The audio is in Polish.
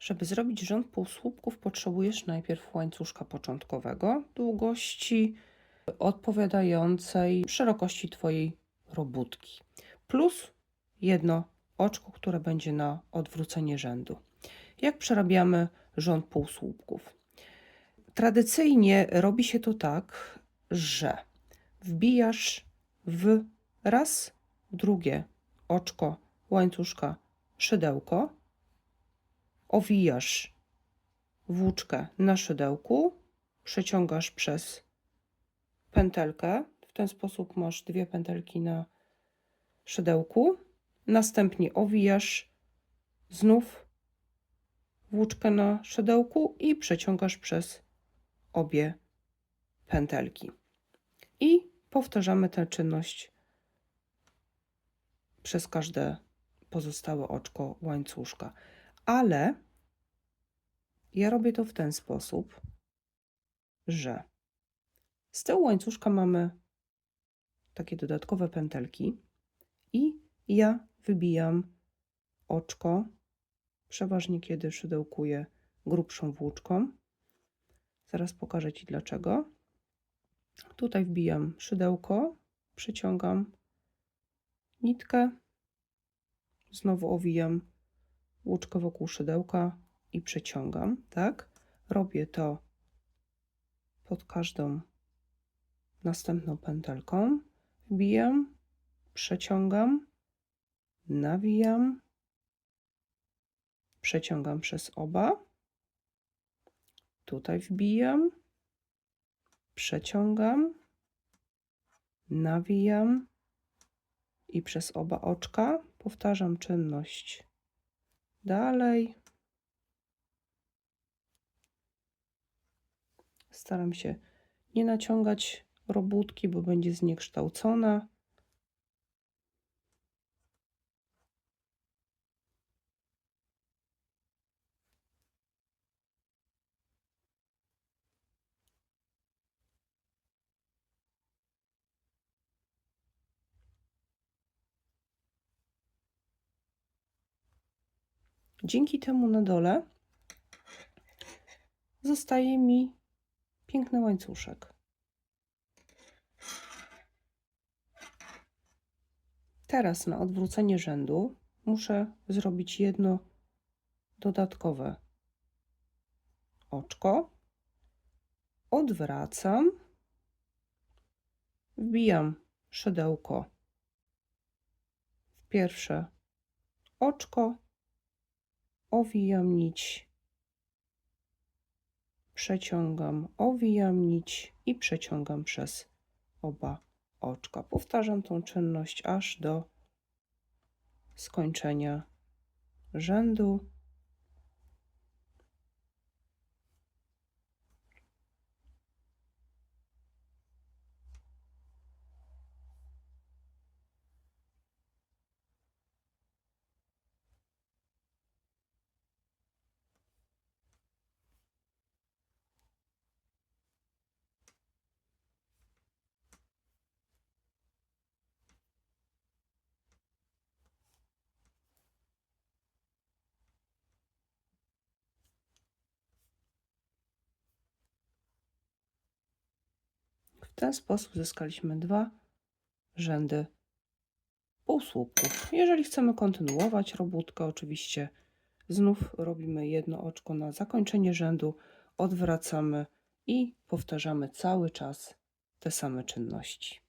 Żeby zrobić rząd półsłupków, potrzebujesz najpierw łańcuszka początkowego długości odpowiadającej szerokości Twojej robótki, plus jedno oczko, które będzie na odwrócenie rzędu. Jak przerabiamy rząd półsłupków? Tradycyjnie robi się to tak, że wbijasz w raz, drugie oczko łańcuszka szydełko, owijasz włóczkę na szydełku, przeciągasz przez pętelkę. W ten sposób masz dwie pętelki na szydełku. Następnie owijasz znów włóczkę na szydełku i przeciągasz przez obie pętelki. I powtarzamy tę czynność przez każde pozostałe oczko łańcuszka. Ale ja robię to w ten sposób, że z tyłu łańcuszka mamy takie dodatkowe pętelki i ja wybijam oczko, przeważnie kiedy szydełkuję grubszą włóczką. Zaraz pokażę Ci dlaczego. Tutaj wbijam szydełko, przyciągam nitkę, znowu owijam łuczkę wokół szydełka i przeciągam, tak? Robię to pod każdą następną pętelką. Wbijam, przeciągam, nawijam, przeciągam przez oba. Tutaj wbijam, przeciągam, nawijam i przez oba oczka powtarzam czynność dalej. Staram się nie naciągać robótki, bo będzie zniekształcona. Dzięki temu na dole zostaje mi piękny łańcuszek. Teraz na odwrócenie rzędu muszę zrobić jedno dodatkowe oczko. Odwracam, wbijam szydełko w pierwsze oczko, owijam nić, przeciągam, owijam nić i przeciągam przez oba oczka. Powtarzam tą czynność aż do skończenia rzędu. Ten sposób zyskaliśmy dwa rzędy półsłupków. Jeżeli chcemy kontynuować robótkę, oczywiście znów robimy jedno oczko na zakończenie rzędu, odwracamy i powtarzamy cały czas te same czynności.